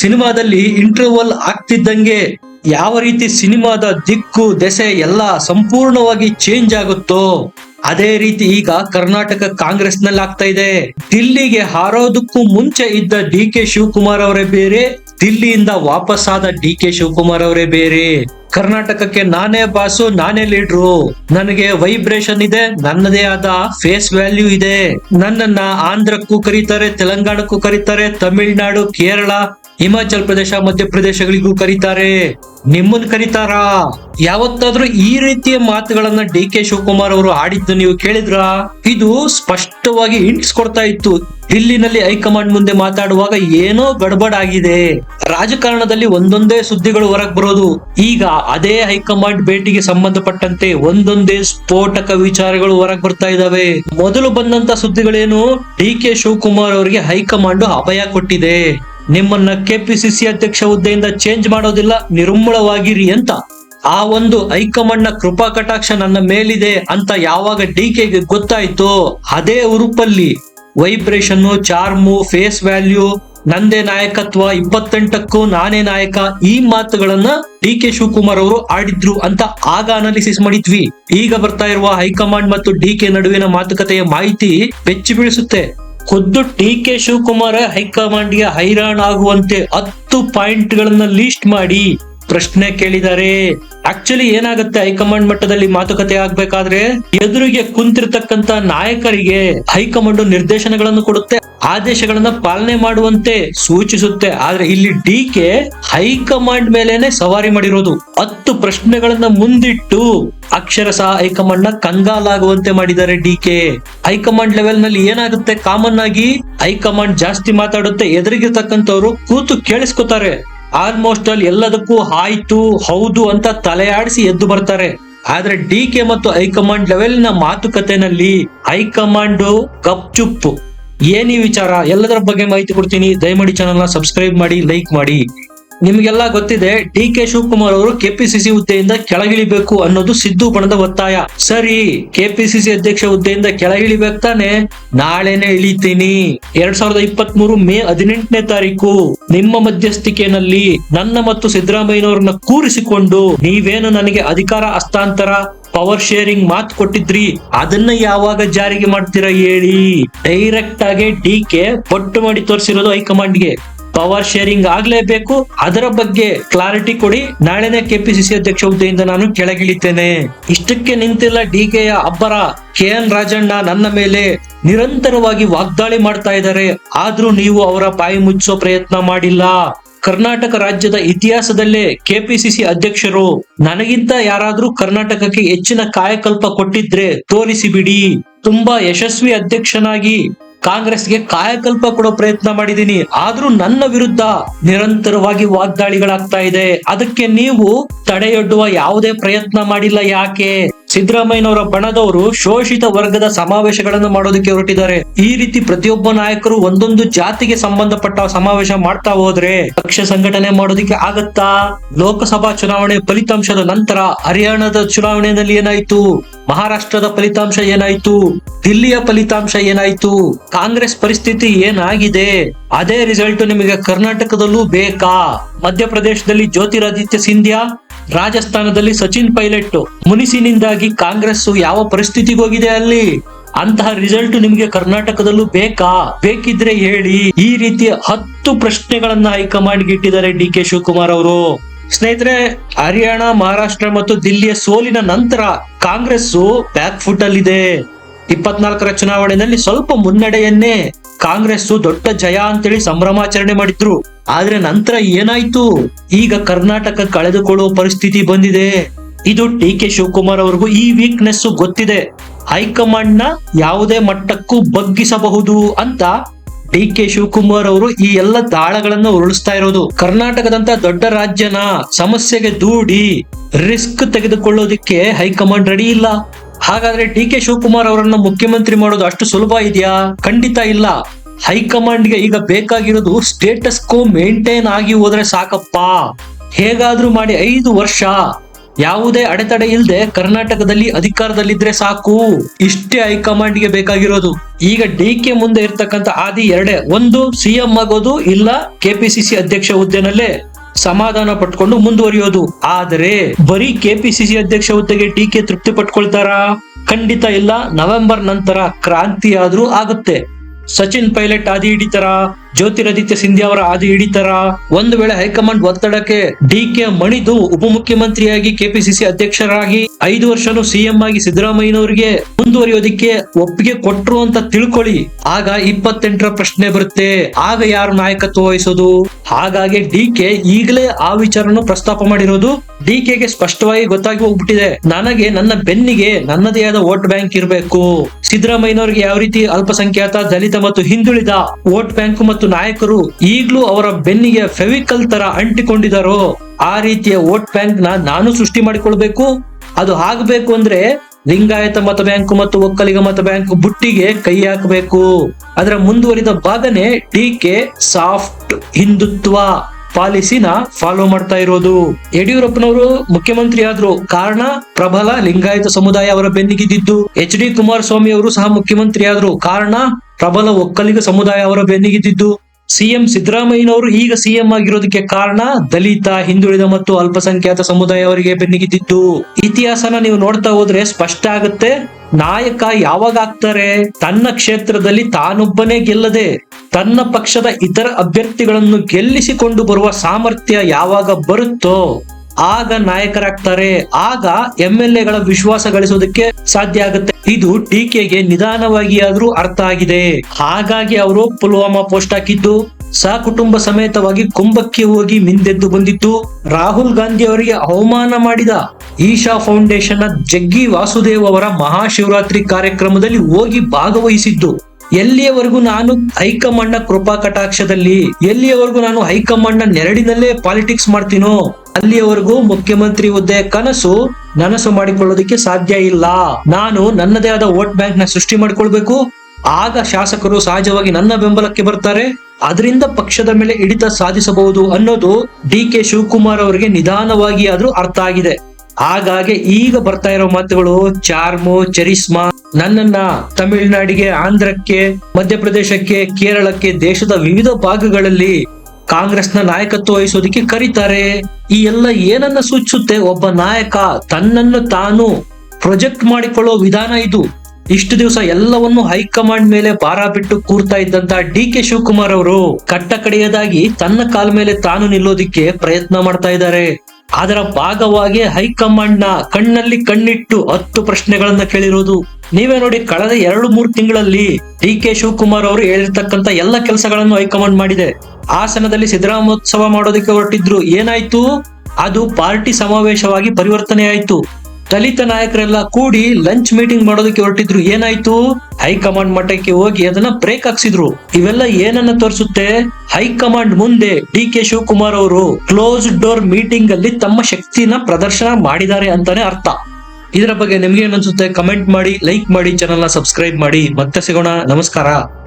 ಸಿನಿಮಾದಲ್ಲಿ ಇಂಟರ್ವಲ್ ಆಗ್ತಿದ್ದಂಗೆ ಯಾವ ರೀತಿ ಸಿನಿಮಾದ ದಿಕ್ಕು, ದೆಸೆ ಎಲ್ಲ ಸಂಪೂರ್ಣವಾಗಿ ಚೇಂಜ್ ಆಗುತ್ತೋ, ಅದೇ ರೀತಿ ಈಗ ಕರ್ನಾಟಕ ಕಾಂಗ್ರೆಸ್ನಲ್ಲಿ ಆಗ್ತಾ ಇದೆ. ದಿಲ್ಲಿಗೆ ಹಾರೋದಕ್ಕೂ ಮುಂಚೆ ಇದ್ದ ಡಿ ಕೆ ಶಿವಕುಮಾರ್ ಅವರೇ ಬೇರೆ, ದಿಲ್ಲಿಯಿಂದ ವಾಪಸ್ ಆದ ಡಿ ಕೆ ಶಿವಕುಮಾರ್ ಅವರೇ ಬೇರೆ. ಕರ್ನಾಟಕಕ್ಕೆ ನಾನೇ ಬಾಸು, ನಾನೇ ಲೀಡ್ರು. ನನಗೆ ವೈಬ್ರೇಷನ್ ಇದೆ, ನನ್ನದೇ ಆದ ಫೇಸ್ ವ್ಯಾಲ್ಯೂ ಇದೆ. ನನ್ನನ್ನ ಆಂಧ್ರಕ್ಕೂ ಕರೀತಾರೆ, ತೆಲಂಗಾಣಕ್ಕೂ ಕರೀತಾರೆ, ತಮಿಳ್ನಾಡು, ಕೇರಳ ಹಿಮಾಚಲ್ ಪ್ರದೇಶ, ಮಧ್ಯಪ್ರದೇಶಗಳಿಗೂ ಕರೀತಾರೆ. ನಿಮ್ಮನ್ ಕರೀತಾರಾ? ಯಾವತ್ತಾದ್ರೂ ಈ ರೀತಿಯ ಮಾತುಗಳನ್ನ ಡಿ ಕೆ ಶಿವಕುಮಾರ್ ಅವರು ಆಡಿದ್ದು ನೀವು ಕೇಳಿದ್ರ? ಇದು ಸ್ಪಷ್ಟವಾಗಿ ಹಿಂಟ್ಸ್ ಕೊಡ್ತಾ ಇತ್ತು. ದಿಲ್ಲಿನಲ್ಲಿ ಹೈಕಮಾಂಡ್ ಮುಂದೆ ಮಾತಾಡುವಾಗ ಏನೋ ಗಡಬಡ್ ಆಗಿದೆ ರಾಜಕಾರಣದಲ್ಲಿ ಒಂದೊಂದೇ ಸುದ್ದಿಗಳು ಹೊರಗ್ ಬರೋದು. ಈಗ ಅದೇ ಹೈಕಮಾಂಡ್ ಭೇಟಿಗೆ ಸಂಬಂಧಪಟ್ಟಂತೆ ಒಂದೊಂದೇ ಸ್ಫೋಟಕ ವಿಚಾರಗಳು ಹೊರಗ್ ಬರ್ತಾ ಇದಾವೆ. ಮೊದಲು ಬಂದಂತ ಸುದ್ದಿಗಳೇನು? ಡಿ ಕೆ ಶಿವಕುಮಾರ್ ಅವರಿಗೆ ಹೈಕಮಾಂಡ್ ಅಭಯ ಕೊಟ್ಟಿದೆ. ನಿಮ್ಮನ್ನ ಕೆಪಿಸಿಸಿ ಅಧ್ಯಕ್ಷ ಹುದ್ದೆಯಿಂದ ಚೇಂಜ್ ಮಾಡೋದಿಲ್ಲ, ನಿರ್ಮೂಲವಾಗಿರಿ ಅಂತ. ಆ ಒಂದು ಹೈಕಮಾಂಡ್ನ ಕೃಪಾ ಕಟಾಕ್ಷ ನನ್ನ ಮೇಲಿದೆ ಅಂತ ಯಾವಾಗ ಡಿ ಕೆಗೆ ಗೊತ್ತಾಯ್ತೋ ಅದೇ ಉರುಪಲ್ಲಿ ವೈಬ್ರೇಷನ್ ಚಾರ್ಮು, ಫೇಸ್ ವ್ಯಾಲ್ಯೂ, ನಂದೇ ನಾಯಕತ್ವ, ಇಪ್ಪತ್ತೆಂಟಕ್ಕೂ ನಾನೇ ನಾಯಕ ಈ ಮಾತುಗಳನ್ನ ಡಿ ಕೆ ಶಿವಕುಮಾರ್ ಅವರು ಆಡಿದ್ರು ಅಂತ ಆಗ ಅನಾಲಿಸಿಸ್ ಮಾಡಿದ್ವಿ. ಈಗ ಬರ್ತಾ ಇರುವ ಹೈಕಮಾಂಡ್ ಮತ್ತು ಡಿ ಕೆ ನಡುವಿನ ಮಾತುಕತೆಯ ಮಾಹಿತಿ ಬೆಚ್ಚಿ ಬೀಳಿಸುತ್ತೆ. ಖುದ್ದು ಟಿ ಕೆ ಶಿವಕುಮಾರ್ ಹೈಕಮಾಂಡ್ಗೆ ಹೈರಾಣ ಆಗುವಂತೆ ಹತ್ತು ಪಾಯಿಂಟ್ ಗಳನ್ನ ಲೀಸ್ಟ್ ಮಾಡಿ ಪ್ರಶ್ನೆ ಕೇಳಿದ್ದಾರೆ. ಆಕ್ಚುಲಿ ಏನಾಗುತ್ತೆ ಹೈಕಮಾಂಡ್ ಮಟ್ಟದಲ್ಲಿ ಮಾತುಕತೆ ಆಗ್ಬೇಕಾದ್ರೆ ಎದುರಿಗೆ ಕುಂತಿರ್ತಕ್ಕಂತ ನಾಯಕರಿಗೆ ಹೈಕಮಾಂಡ್ ನಿರ್ದೇಶನಗಳನ್ನು ಕೊಡುತ್ತೆ, ಆದೇಶಗಳನ್ನ ಪಾಲನೆ ಮಾಡುವಂತೆ ಸೂಚಿಸುತ್ತೆ. ಆದ್ರೆ ಇಲ್ಲಿ ಡಿ ಕೆ ಹೈಕಮಾಂಡ್ ಮೇಲೇನೆ ಸವಾರಿ ಮಾಡಿರೋದು. ಹತ್ತು ಪ್ರಶ್ನೆಗಳನ್ನ ಮುಂದಿಟ್ಟು ಅಕ್ಷರಶಃ ಹೈಕಮಾಂಡ್ನ ಕಂಗಾಲಾಗುವಂತೆ ಮಾಡಿದ್ದಾರೆ ಡಿ ಕೆ. ಹೈಕಮಾಂಡ್ ಲೆವೆಲ್ನಲ್ಲಿ ಏನಾಗುತ್ತೆ? ಕಾಮನ್ ಆಗಿ ಹೈಕಮಾಂಡ್ ಜಾಸ್ತಿ ಮಾತಾಡುತ್ತೆ. ಎದುರಿಗಿರ್ತಕ್ಕಂಥವ್ರು ಕೂತು ಕೇಳಿಸ್ಕೊತಾರೆ. ಆಲ್ಮೋಸ್ಟ್ ಅಲ್ಲಿ ಎಲ್ಲದಕ್ಕೂ ಆಯ್ತು, ಹೌದು ಅಂತ ತಲೆ ಆಡಿಸಿ ಎದ್ದು ಬರ್ತಾರೆ. ಆದ್ರೆ ಡಿ ಕೆ ಮತ್ತು ಹೈಕಮಾಂಡ್ ಲೆವೆಲ್ನ ಮಾತುಕತೆನಲ್ಲಿ ಹೈಕಮಾಂಡ್ ಗಪ್ಚುಪ್ಪು ಏನಿ ವಿಚಾರ? ಎಲ್ಲದರ ಬಗ್ಗೆ ಮಾಹಿತಿ ಕೊಡ್ತೀನಿ. ದಯಮಾಡಿ ಚಾನಲ್ನ ಸಬ್ಸ್ಕ್ರೈಬ್ ಮಾಡಿ ಲೈಕ್ ಮಾಡಿ. ನಿಮ್ಗೆಲ್ಲ ಗೊತ್ತಿದೆ, ಡಿ ಕೆ ಶಿವಕುಮಾರ್ ಅವರು ಕೆಪಿಸಿಸಿ ಹುದ್ದೆಯಿಂದ ಕೆಳಗಿಳಿಬೇಕು ಅನ್ನೋದು ಸಿದ್ದು ಬಣದ ಒತ್ತಾಯ. ಸರಿ, ಕೆಪಿಸಿಸಿ ಅಧ್ಯಕ್ಷ ಹುದ್ದೆಯಿಂದ ಕೆಳಗಿಳಿಬೇಕು ತಾನೆ? ನಾಳೆನೆ ಇಳಿತೀನಿ. ಎರಡ್ ಸಾವಿರದ ಇಪ್ಪತ್ತ್ ಮೂರು ಮೇ ಹದಿನೆಂಟನೇ ತಾರೀಕು. ನಿಮ್ಮ ಮಧ್ಯಸ್ಥಿಕೆನಲ್ಲಿ ನನ್ನ ಮತ್ತು ಸಿದ್ದರಾಮಯ್ಯನವರನ್ನ ಕೂರಿಸಿಕೊಂಡು ನೀವೇನು ನನಗೆ ಅಧಿಕಾರ ಹಸ್ತಾಂತರ ಪವರ್ ಶೇರಿಂಗ್ ಮಾತು ಕೊಟ್ಟಿದ್ರಿ, ಅದನ್ನ ಯಾವಾಗ ಜಾರಿಗೆ ಮಾಡ್ತೀರಾ ಹೇಳಿ? ಡೈರೆಕ್ಟ್ ಆಗಿ ಡಿ ಕೆ ಪಟ್ಟು ಮಾಡಿ ತೋರಿಸಿರೋದು ಹೈಕಮಾಂಡ್ಗೆ. ಪವರ್ ಶೇರಿಂಗ್ ಆಗ್ಲೇಬೇಕು. ಅದರ ಬಗ್ಗೆ ಕ್ಲಾರಿಟಿ ಕೊಡಿ. ನಾಳೆನೆ ಕೆಪಿಸಿಸಿ ಅಧ್ಯಕ್ಷ ಹುದ್ದೆಯಿಂದ ನಾನು ಕೆಳಗಿಳಿತೇನೆ. ಇಷ್ಟಕ್ಕೆ ನಿಂತಿಲ್ಲ ಡಿ ಕೆಯ ಅಬ್ಬರ. ಕೆ ಎನ್ ರಾಜಣ್ಣ ನನ್ನ ಮೇಲೆ ನಿರಂತರವಾಗಿ ವಾಗ್ದಾಳಿ ಮಾಡ್ತಾ ಇದ್ದಾರೆ. ಆದ್ರೂ ನೀವು ಅವರ ಬಾಯಿ ಮುಚ್ಚೋ ಪ್ರಯತ್ನ ಮಾಡಿಲ್ಲ. ಕರ್ನಾಟಕ ರಾಜ್ಯದ ಇತಿಹಾಸದಲ್ಲೇ ಕೆಪಿಸಿಸಿ ಅಧ್ಯಕ್ಷರು. ನನಗಿಂತ ಯಾರಾದ್ರೂ ಕರ್ನಾಟಕಕ್ಕೆ ಹೆಚ್ಚಿನ ಕಾಯಕಲ್ಪ ಕೊಟ್ಟಿದ್ರೆ ತೋರಿಸಿ ಬಿಡಿ ತುಂಬಾ ಯಶಸ್ವಿ ಅಧ್ಯಕ್ಷನಾಗಿ ಕಾಂಗ್ರೆಸ್ಗೆ ಕಾಯಕಲ್ಪ ಕೊಡೋ ಪ್ರಯತ್ನ ಮಾಡಿದ್ದೀನಿ. ಆದ್ರೂ ನನ್ನ ವಿರುದ್ಧ ನಿರಂತರವಾಗಿ ವಾಗ್ದಾಳಿಗಳಾಗ್ತಾ ಇದೆ. ಅದಕ್ಕೆ ನೀವು ತಡೆಯೊಡ್ಡುವ ಯಾವುದೇ ಪ್ರಯತ್ನ ಮಾಡಿಲ್ಲ ಯಾಕೆ? ಸಿದ್ದರಾಮಯ್ಯನವರ ಬಣದವರು ಶೋಷಿತ ವರ್ಗದ ಸಮಾವೇಶಗಳನ್ನು ಮಾಡೋದಕ್ಕೆ ಹೊರಟಿದ್ದಾರೆ. ಈ ರೀತಿ ಪ್ರತಿಯೊಬ್ಬ ನಾಯಕರು ಒಂದೊಂದು ಜಾತಿಗೆ ಸಂಬಂಧಪಟ್ಟ ಸಮಾವೇಶ ಮಾಡ್ತಾ ಹೋದ್ರೆ ಪಕ್ಷ ಸಂಘಟನೆ ಮಾಡೋದಕ್ಕೆ ಆಗತ್ತಾ? ಲೋಕಸಭಾ ಚುನಾವಣೆ ಫಲಿತಾಂಶದ ನಂತರ ಹರಿಯಾಣದ ಚುನಾವಣೆಯಲ್ಲಿ ಏನಾಯ್ತು? ಮಹಾರಾಷ್ಟ್ರದ ಫಲಿತಾಂಶ ಏನಾಯ್ತು? ದಿಲ್ಲಿಯ ಫಲಿತಾಂಶ ಏನಾಯ್ತು? ಕಾಂಗ್ರೆಸ್ ಪರಿಸ್ಥಿತಿ ಏನಾಗಿದೆ? ಅದೇ ರಿಸಲ್ಟ್ ನಿಮಗೆ ಕರ್ನಾಟಕದಲ್ಲೂ ಬೇಕಾ? ಮಧ್ಯಪ್ರದೇಶದಲ್ಲಿ ಜ್ಯೋತಿರಾದಿತ್ಯ ಸಿಂಧ್ಯಾ ರಾಜಸ್ಥಾನದಲ್ಲಿ ಸಚಿನ್ ಪೈಲಟ್ ಮುನಿಸಿನಿಂದಾಗಿ ಕಾಂಗ್ರೆಸ್ ಯಾವ ಪರಿಸ್ಥಿತಿಗೆ ಹೋಗಿದೆ ಅಲ್ಲಿ? ಅಂತಹ ರಿಸಲ್ಟ್ ನಿಮಗೆ ಕರ್ನಾಟಕದಲ್ಲೂ ಬೇಕಾ? ಬೇಕಿದ್ರೆ ಹೇಳಿ. ಈ ರೀತಿಯ ಹತ್ತು ಪ್ರಶ್ನೆಗಳನ್ನ ಹೈಕಮಾಂಡ್ಗೆ ಇಟ್ಟಿದ್ದಾರೆ ಡಿ ಕೆ ಶಿವಕುಮಾರ್ ಅವರು. ಸ್ನೇಹಿತರೆ, ಹರಿಯಾಣ, ಮಹಾರಾಷ್ಟ್ರ ಮತ್ತು ದಿಲ್ಲಿಯ ಸೋಲಿನ ನಂತರ ಕಾಂಗ್ರೆಸ್ ಬ್ಯಾಕ್ ಫುಟ್ ಅಲ್ಲಿದೆ. ಇಪ್ಪತ್ನಾಲ್ಕರ ಚುನಾವಣೆಯಲ್ಲಿ ಸ್ವಲ್ಪ ಮುನ್ನಡೆಯನ್ನೇ ಕಾಂಗ್ರೆಸ್ ದೊಡ್ಡ ಜಯ ಅಂತೇಳಿ ಸಂಭ್ರಮಾಚರಣೆ ಮಾಡಿದ್ರು. ಆದ್ರೆ ನಂತರ ಏನಾಯ್ತು? ಈಗ ಕರ್ನಾಟಕ ಕಳೆದುಕೊಳ್ಳುವ ಪರಿಸ್ಥಿತಿ ಬಂದಿದೆ. ಇದು ಟಿ ಕೆ ಶಿವಕುಮಾರ್ ಅವ್ರಿಗೂ ಈ ವೀಕ್ನೆಸ್ ಗೊತ್ತಿದೆ. ಹೈಕಮಾಂಡ್ನ ಯಾವುದೇ ಮಟ್ಟಕ್ಕೂ ಬಗ್ಗಿಸಬಹುದು ಅಂತ ಡಿ ಕೆ ಶಿವಕುಮಾರ್ ಅವರು ಈ ಎಲ್ಲ ದಾಳಗಳನ್ನ ಉರುಳಿಸ್ತಾ ಇರೋದು. ಕರ್ನಾಟಕದಂತ ದೊಡ್ಡ ರಾಜ್ಯನ ಸಮಸ್ಯೆಗೆ ದೂಡಿ ರಿಸ್ಕ್ ತೆಗೆದುಕೊಳ್ಳೋದಿಕ್ಕೆ ಹೈಕಮಾಂಡ್ ರೆಡಿ ಇಲ್ಲ. ಹಾಗಾದ್ರೆ ಡಿ ಕೆ ಶಿವಕುಮಾರ್ ಅವರನ್ನ ಮುಖ್ಯಮಂತ್ರಿ ಮಾಡೋದು ಅಷ್ಟು ಸುಲಭ ಇದೆಯಾ? ಖಂಡಿತ ಇಲ್ಲ. ಹೈಕಮಾಂಡ್ಗೆ ಈಗ ಬೇಕಾಗಿರೋದು ಸ್ಟೇಟಸ್ ಕೋ ಮೇಂಟೈನ್ ಆಗಿ ಹೋದ್ರೆ ಸಾಕಪ್ಪ. ಹೇಗಾದ್ರೂ ಮಾಡಿ ಐದು ವರ್ಷ. ಯಾವುದೇ ಅಡೆತಡೆ ಇಲ್ಲದೆ ಕರ್ನಾಟಕದಲ್ಲಿ ಅಧಿಕಾರದಲ್ಲಿದ್ರೆ ಸಾಕು. ಇಷ್ಟೇ ಹೈಕಮಾಂಡ್ಗೆ ಬೇಕಾಗಿರೋದು. ಈಗ ಡಿ ಕೆ ಮುಂದೆ ಇರ್ತಕ್ಕಂಥ ಆದಿ ಎರಡೇ. ಒಂದು ಸಿಎಂ ಆಗೋದು ಇಲ್ಲ ಕೆಪಿಸಿಸಿ ಅಧ್ಯಕ್ಷ ಹುದ್ದೆನಲ್ಲೇ. ಸಮಾಧಾನ ಪಟ್ಕೊಂಡು ಮುಂದುವರಿಯೋದು. ಆದರೆ ಬರೀ ಕೆಪಿಸಿಸಿ ಅಧ್ಯಕ್ಷ ಹುದ್ದೆಗೆ ಟೀಕೆ ತೃಪ್ತಿ ಪಟ್ಕೊಳ್ತಾರಾ? ಖಂಡಿತ ಇಲ್ಲ. ನವೆಂಬರ್ ನಂತರ ಕ್ರಾಂತಿ ಆದ್ರೂ ಆಗುತ್ತೆ. ಸಚಿನ್ ಪೈಲಟ್ ಆದಿ ಹಿಡಿತಾರ? ಜ್ಯೋತಿರಾದಿತ್ಯ ಸಿಂಧ್ಯಾ ಅವರ ಆದಿ ಹಿಡಿತಾರ? ಒಂದು ವೇಳೆ ಹೈಕಮಾಂಡ್ ಒತ್ತಡಕ್ಕೆ ಡಿ ಕೆ ಮಣಿದು ಉಪಮುಖ್ಯಮಂತ್ರಿಯಾಗಿ ಕೆಪಿಸಿಸಿ ಅಧ್ಯಕ್ಷರಾಗಿ ಐದು ವರ್ಷನೂ ಸಿಎಂ ಆಗಿ ಸಿದ್ದರಾಮಯ್ಯನವರಿಗೆ ಮುಂದುವರಿಯೋದಿಕ್ಕೆ ಒಪ್ಪಿಗೆ ಕೊಟ್ರು ಅಂತ ತಿಳ್ಕೊಳ್ಳಿ. ಆಗ ಇಪ್ಪತ್ತೆಂಟರ ಪ್ರಶ್ನೆ ಬರುತ್ತೆ, ಆಗ ಯಾರು ನಾಯಕತ್ವ ವಹಿಸೋದು? ಹಾಗಾಗಿ ಡಿ ಕೆ ಈಗಲೇ ಆ ವಿಚಾರನು ಪ್ರಸ್ತಾಪ ಮಾಡಿರೋದು ಡಿ ಕೆಗೆ ಸ್ಪಷ್ಟವಾಗಿ ಗೊತ್ತಾಗಿ ಹೋಗ್ಬಿಟ್ಟಿದೆ. ನನಗೆ ನನ್ನ ಬೆನ್ನಿಗೆ ನನ್ನದೇ ಆದ ವೋಟ್ ಬ್ಯಾಂಕ್ ಇರಬೇಕು. ಸಿದ್ದರಾಮಯ್ಯನವರಿಗೆ ಯಾವ ರೀತಿ ಅಲ್ಪಸಂಖ್ಯಾತ, ದಲಿತ ಮತ್ತು ಹಿಂದುಳಿದ ವೋಟ್ ಬ್ಯಾಂಕ್ ಮತ್ತು ನಾಯಕರು ಈಗಲೂ ಅವರ ಬೆನ್ನಿಗೆ ಫೆವಿಕಲ್ ತರ ಅಂಟಿಕೊಂಡಿದ್ದಾರೋ, ಆ ರೀತಿಯ ವೋಟ್ ಬ್ಯಾಂಕ್ ನಾನು ಸೃಷ್ಟಿ ಮಾಡಿಕೊಳ್ಬೇಕು? ಅದು ಆಗ್ಬೇಕು ಅಂದ್ರೆ ಲಿಂಗಾಯತ ಮತ ಬ್ಯಾಂಕ್ ಮತ್ತು ಒಕ್ಕಲಿಗ ಮತ ಬ್ಯಾಂಕ್ ಬುಟ್ಟಿಗೆ ಕೈ ಹಾಕಬೇಕು. ಅದರ ಮುಂದುವರಿದ ಭಾಗನೇ ಡಿ ಕೆ ಸಾಫ್ಟ್ ಹಿಂದುತ್ವ ಪಾಲಿಸಿನ ಫಾಲೋ ಮಾಡ್ತಾ ಇರೋದು. ಯಡಿಯೂರಪ್ಪನವರು ಮುಖ್ಯಮಂತ್ರಿ ಆದ್ರು ಕಾರಣ ಪ್ರಬಲ ಲಿಂಗಾಯತ ಸಮುದಾಯ ಅವರ ಬೆನ್ನಿಗಿದ್ದು ಎಚ್ ಡಿ ಕುಮಾರಸ್ವಾಮಿ ಅವರು ಸಹ ಮುಖ್ಯಮಂತ್ರಿ ಆದ್ರು ಕಾರಣ ಪ್ರಬಲ ಒಕ್ಕಲಿಗ ಸಮುದಾಯ ಅವರ ಬೆನ್ನಿಗಿದ್ದು ಸಿಎಂ ಸಿದ್ದರಾಮಯ್ಯನವರು ಈಗ ಸಿಎಂ ಆಗಿರೋದಕ್ಕೆ ಕಾರಣ ದಲಿತ, ಹಿಂದುಳಿದ ಮತ್ತು ಅಲ್ಪಸಂಖ್ಯಾತ ಸಮುದಾಯವರಿಗೆ ಬೆನ್ನಿಗಿದ್ದು ಇತಿಹಾಸನ ನೀವು ನೋಡ್ತಾ ಹೋದ್ರೆ ಸ್ಪಷ್ಟ ಆಗುತ್ತೆ. ನಾಯಕ ಯಾವಾಗ ಆಗ್ತಾರೆ? ತನ್ನ ಕ್ಷೇತ್ರದಲ್ಲಿ ತಾನೊಬ್ಬನೇ ಗೆಲ್ಲದೆ, ತನ್ನ ಪಕ್ಷದ ಇತರ ಅಭ್ಯರ್ಥಿಗಳನ್ನು ಗೆಲ್ಲಿಸಿಕೊಂಡು ಬರುವ ಸಾಮರ್ಥ್ಯ ಯಾವಾಗ ಬರುತ್ತೋ, ಆಗ ನಾಯಕರಾಗ್ತಾರೆ. ಆಗ ಎಂ ಎಲ್ ಎಗಳ ವಿಶ್ವಾಸ ಗಳಿಸೋದಕ್ಕೆ ಸಾಧ್ಯ ಆಗುತ್ತೆ. ಇದು ಟೀಕೆಗೆ ನಿಧಾನವಾಗಿ ಆದರೂ ಅರ್ಥ ಆಗಿದೆ. ಹಾಗಾಗಿ ಅವರು ಪುಲ್ವಾಮಾ ಪೋಸ್ಟ್ ಹಾಕಿದ್ದು. ಸಹಕುಟುಂಬ ಸಮೇತವಾಗಿ ಕುಂಭಕ್ಕೆ ಹೋಗಿ ಮಿಂದೆದ್ದು ಬಂದಿತ್ತು. ರಾಹುಲ್ ಗಾಂಧಿ ಅವರಿಗೆ ಅವಮಾನ ಮಾಡಿದ ಈಶಾ ಫೌಂಡೇಶನ್ ಜಗ್ಗಿ ವಾಸುದೇವ್ ಅವರ ಮಹಾಶಿವರಾತ್ರಿ ಕಾರ್ಯಕ್ರಮದಲ್ಲಿ ಹೋಗಿ ಭಾಗವಹಿಸಿದ್ದು. ಎಲ್ಲಿಯವರೆಗೂ ನಾನು ಹೈಕಮಾಂಡ್ನ ಕೃಪಾ ಕಟಾಕ್ಷದಲ್ಲಿ, ಎಲ್ಲಿಯವರೆಗೂ ನಾನು ಹೈಕಮಾಂಡ್ನ ನೆರಡಿನಲ್ಲೇ ಪಾಲಿಟಿಕ್ಸ್ ಮಾಡ್ತೀನೋ, ಅಲ್ಲಿಯವರೆಗೂ ಮುಖ್ಯಮಂತ್ರಿ ಹುದ್ದೆ ಕನಸು ನನಸು ಮಾಡಿಕೊಳ್ಳೋದಕ್ಕೆ ಸಾಧ್ಯ ಇಲ್ಲ. ನಾನು ನನ್ನದೇ ಆದ ವೋಟ್ ಬ್ಯಾಂಕ್ನ ಸೃಷ್ಟಿ ಮಾಡಿಕೊಳ್ಬೇಕು. ಆಗ ಶಾಸಕರು ಸಹಜವಾಗಿ ನನ್ನ ಬೆಂಬಲಕ್ಕೆ ಬರ್ತಾರೆ. ಅದರಿಂದ ಪಕ್ಷದ ಮೇಲೆ ಹಿಡಿತ ಸಾಧಿಸಬಹುದು ಅನ್ನೋದು ಡಿ ಕೆ ಶಿವಕುಮಾರ್ ಅವರಿಗೆ ನಿಧಾನವಾಗಿ ಆದ್ರೂ ಅರ್ಥ ಆಗಿದೆ. ಹಾಗಾಗಿ ಈಗ ಬರ್ತಾ ಇರೋ ಮಾತುಗಳು ಚಾರ್ಮು ಚರಿಸ್ಮಾ ನನ್ನನ್ನ ತಮಿಳುನಾಡಿಗೆ, ಆಂಧ್ರಕ್ಕೆ, ಮಧ್ಯಪ್ರದೇಶಕ್ಕೆ, ಕೇರಳಕ್ಕೆ, ದೇಶದ ವಿವಿಧ ಭಾಗಗಳಲ್ಲಿ ಕಾಂಗ್ರೆಸ್ನ ನಾಯಕತ್ವ ವಹಿಸೋದಕ್ಕೆ ಕರೀತಾರೆ. ಈ ಎಲ್ಲ ಏನನ್ನ ಸೂಚಿಸುತ್ತೆ? ಒಬ್ಬ ನಾಯಕ ತನ್ನನ್ನು ತಾನು ಪ್ರೊಜೆಕ್ಟ್ ಮಾಡಿಕೊಳ್ಳೋ ವಿಧಾನ ಇದು. ಇಷ್ಟು ದಿವಸ ಎಲ್ಲವನ್ನು ಹೈಕಮಾಂಡ್ ಮೇಲೆ ಭಾರ ಬಿಟ್ಟು ಕೂರ್ತಾ ಇದ್ದಂತ ಡಿ ಕೆ ಶಿವಕುಮಾರ್ ಅವರು ಕಟ್ಟ ಕಡೆಯದಾಗಿ ತನ್ನ ಕಾಲ ಮೇಲೆ ತಾನು ನಿಲ್ಲೋದಿಕ್ಕೆ ಪ್ರಯತ್ನ ಮಾಡ್ತಾ ಇದ್ದಾರೆ. ಅದರ ಭಾಗವಾಗಿ ಹೈಕಮಾಂಡ್ನ ಕಣ್ಣಲ್ಲಿ ಕಣ್ಣಿಟ್ಟು ಹತ್ತು ಪ್ರಶ್ನೆಗಳನ್ನ ಕೇಳಿರೋದು. ನೀವೇ ನೋಡಿ ಕಳೆದ ಎರಡು ಮೂರು ತಿಂಗಳಲ್ಲಿ ಡಿ ಕೆ ಶಿವಕುಮಾರ್ ಅವರು ಹೇಳಿರ್ತಕ್ಕಂತ ಎಲ್ಲ ಕೆಲಸಗಳನ್ನು ಹೈಕಮಾಂಡ್ ಮಾಡಿದೆ. ಹಾಸನದಲ್ಲಿ ಸಿದ್ದರಾಮೋತ್ಸವ ಮಾಡೋದಕ್ಕೆ ಹೊರಟಿದ್ರು. ಏನಾಯ್ತು? ಅದು ಪಾರ್ಟಿ ಸಮಾವೇಶವಾಗಿ ಪರಿವರ್ತನೆ ಆಯ್ತು. ದಲಿತ ನಾಯಕರೆಲ್ಲ ಕೂಡಿ ಲಂಚ್ ಮೀಟಿಂಗ್ ಮಾಡೋದಕ್ಕೆ ಹೊರಟಿದ್ರು. ಏನಾಯ್ತು? ಹೈಕಮಾಂಡ್ ಮಟ್ಟಕ್ಕೆ ಹೋಗಿ ಅದನ್ನ ಬ್ರೇಕ್ ಹಾಕ್ಸಿದ್ರು. ಇವೆಲ್ಲ ಏನನ್ನ ತೋರಿಸುತ್ತೆ? ಹೈಕಮಾಂಡ್ ಮುಂದೆ ಡಿ ಕೆ ಶಿವಕುಮಾರ್ ಅವರು ಕ್ಲೋಸ್ ಡೋರ್ ಮೀಟಿಂಗ್ ಅಲ್ಲಿ ತಮ್ಮ ಶಕ್ತಿನ ಪ್ರದರ್ಶನ ಮಾಡಿದ್ದಾರೆ ಅಂತಾನೆ ಅರ್ಥ. ಇದರ ಬಗ್ಗೆ ನಿಮ್ಗೆ ಏನನ್ಸುತ್ತೆ ಕಮೆಂಟ್ ಮಾಡಿ ಲೈಕ್ ಮಾಡಿ ಚಾನಲ್ನ ಸಬ್ಸ್ಕ್ರೈಬ್ ಮಾಡಿ. ಮತ್ತೆ ಸಿಗೋಣ. ನಮಸ್ಕಾರ.